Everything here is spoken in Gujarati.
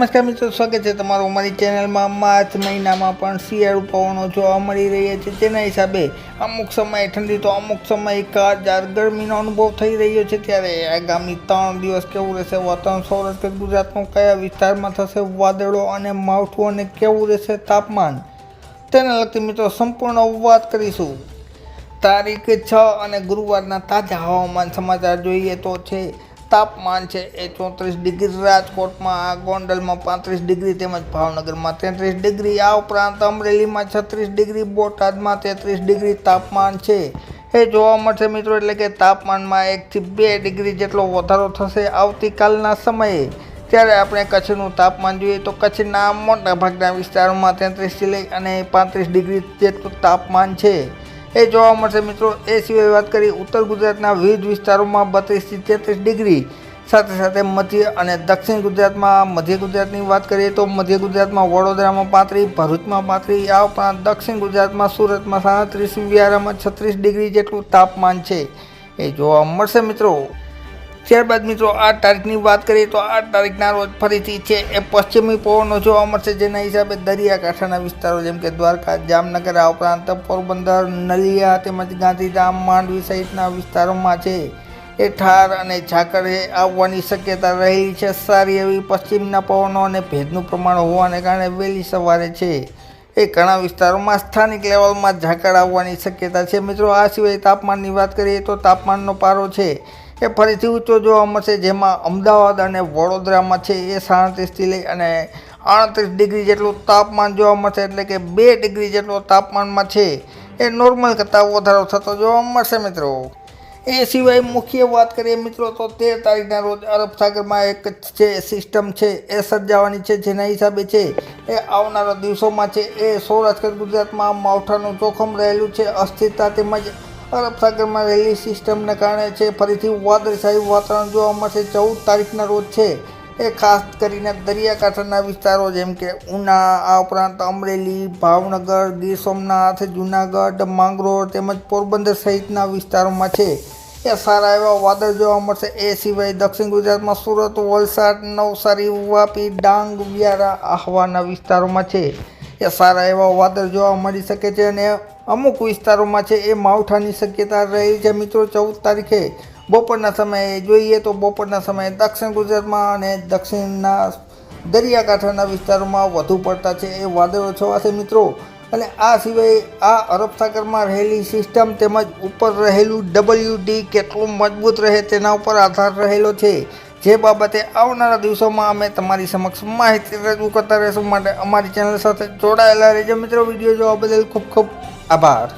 નમસ્કાર મિત્રો, સ્વાગત છે તમારું અમારી ચેનલમાં. માર્ચ મહિનામાં પણ શિયાળુ પવનો જોવા મળી રહ્યા છે. તેના હિસાબે અમુક સમયે ઠંડી તો અમુક સમયે કાળજાર ગરમીનો અનુભવ થઈ રહ્યો છે. ત્યારે આગામી ત્રણ દિવસ કેવું રહેશે? વાતાવરણ સૌરાષ્ટ્ર, ગુજરાતનો કયા વિસ્તારમાં થશે? વાદળો અને માવઠું અને કેવું રહેશે તાપમાન? તેને લગતી મિત્રો સંપૂર્ણ વાત કરીશું. તારીખ છ અને ગુરુવારના તાજા હવામાન સમાચાર જોઈએ તો છે તાપમાન છે એ ચોત્રીસ ડિગ્રી રાજકોટમાં ગોંડલમાં પાંત્રીસ ડિગ્રી તેમજ ભાવનગરમાં તેત્રીસ ડિગ્રી, આ ઉપરાંત અમરેલીમાં છત્રીસ ડિગ્રી, બોટાદમાં તેત્રીસ ડિગ્રી તાપમાન છે. એ જોવા મળશે મિત્રો, એટલે કે તાપમાનમાં એકથી બે ડિગ્રી જેટલો વધારો થશે આવતીકાલના સમયે. ત્યારે આપણે કચ્છનું તાપમાન જોઈએ તો કચ્છના મોટા ભાગના વિસ્તારોમાં તેત્રીસથી લઈ અને પાંત્રીસ ડિગ્રી જેટલું તાપમાન છે. એ જોવા મળશે મિત્રો. એ સિવાય વાત કરીએ ઉત્તર ગુજરાતના વિવિધ વિસ્તારોમાં બત્રીસથી તેત્રીસ ડિગ્રી સાથે સાથે મધ્ય અને દક્ષિણ ગુજરાતમાં મધ્ય ગુજરાતની વાત કરીએ તો મધ્ય ગુજરાતમાં વડોદરામાં પાંત્રીસ, ભરૂચમાં પાંત્રીસ, આ ઉપરાંત દક્ષિણ ગુજરાતમાં સુરતમાં સાડત્રીસ વ્યારામાં છત્રીસ ડિગ્રી જેટલું તાપમાન છે. એ જોવા મળશે મિત્રો. ત્યારબાદ મિત્રો આઠ તારીખની વાત કરીએ તો આઠ તારીખના રોજ ફરીથી છે એ પશ્ચિમી પવનો જોવા મળશે, જેના હિસાબે દરિયાકાંઠાના વિસ્તારો જેમ કે દ્વારકા, જામનગર, આ ઉપરાંત પોરબંદર, નલિયા તેમજ ગાંધીધામ, માંડવી સહિતના વિસ્તારોમાં છે. એ ઠાર અને ઝાકળ આવવાની શક્યતા રહેલી છે સારી એવી પશ્ચિમના પવનો અને ભેજનું પ્રમાણ હોવાને કારણે વહેલી સવારે છે. એ ઘણા વિસ્તારોમાં સ્થાનિક લેવલમાં ઝાકળ આવવાની શક્યતા છે. મિત્રો, આ સિવાય તાપમાનની વાત કરીએ તો તાપમાનનો પારો છે એ ફરીથી ઊંચો જોવા મળશે, જેમાં અમદાવાદ અને વડોદરામાં છે એ સાડત્રીસથી લઈ અને આડત્રીસ ડિગ્રી જેટલું તાપમાન જોવા મળશે, એટલે કે બે ડિગ્રી જેટલો તાપમાનમાં છે એ નોર્મલ કરતાં વધારો થતો જોવા મળશે મિત્રો. એ સિવાય મુખ્ય વાત કરીએ મિત્રો, તો તેર તારીખના રોજ અરબ સાગરમાં એક છે સિસ્ટમ છે એ સર્જાવાની છે, જેના હિસાબે છે એ આવનારા દિવસોમાં છે એ સૌરાષ્ટ્ર ગુજરાતમાં માવઠાનું જોખમ રહેલું છે, અસ્થિરતા તેમજ અરબ સાગરમાં રહેલી સિસ્ટમને કારણે છે. ફરીથી વાદળછાયું વાતાવરણ જોવા મળશે. ચૌદ તારીખના રોજ છે. એ ખાસ કરીને દરિયાકાંઠાના વિસ્તારો જેમ કે ઉના, આ ઉપરાંત અમરેલી, ભાવનગર, ગીર સોમનાથ, જૂનાગઢ, માંગરોળ તેમજ પોરબંદર સહિતના વિસ્તારોમાં છે. એ સારા એવા વાદળ જોવા મળશે. એ સિવાય દક્ષિણ ગુજરાતમાં સુરત, વલસાડ, નવસારી, વાપી, ડાંગ, વ્યારા આહવાના વિસ્તારોમાં છે. એ સારા એવા વાદળ જોવા મળી શકે છે અને અમુક વિસ્તારોમાં છે એ માવઠાની શક્યતા રહી છે મિત્રો. ચૌદ તારીખે બપોરના સમયે જોઈએ તો બપોરના સમયે દક્ષિણ ગુજરાતમાં અને દક્ષિણના દરિયાકાંઠાના વિસ્તારોમાં વધુ પડતા છે એ વાદળો છવાશે મિત્રો. અને આ સિવાય આ અરબ સાગરમાં રહેલી સિસ્ટમ તેમજ ઉપર રહેલું ડબલ્યુ ડી કેટલું મજબૂત રહે તેના ઉપર આધાર રહેલો છે. જે બાબતે આવનારા દિવસોમાં અમે તમારી સમક્ષ માહિતી રજૂ કરતા રહેશું માટે અમારી ચેનલ સાથે જોડાયેલા રહેજો મિત્રો. વીડિયો જોવા બદલ ખૂબ ખૂબ આભાર.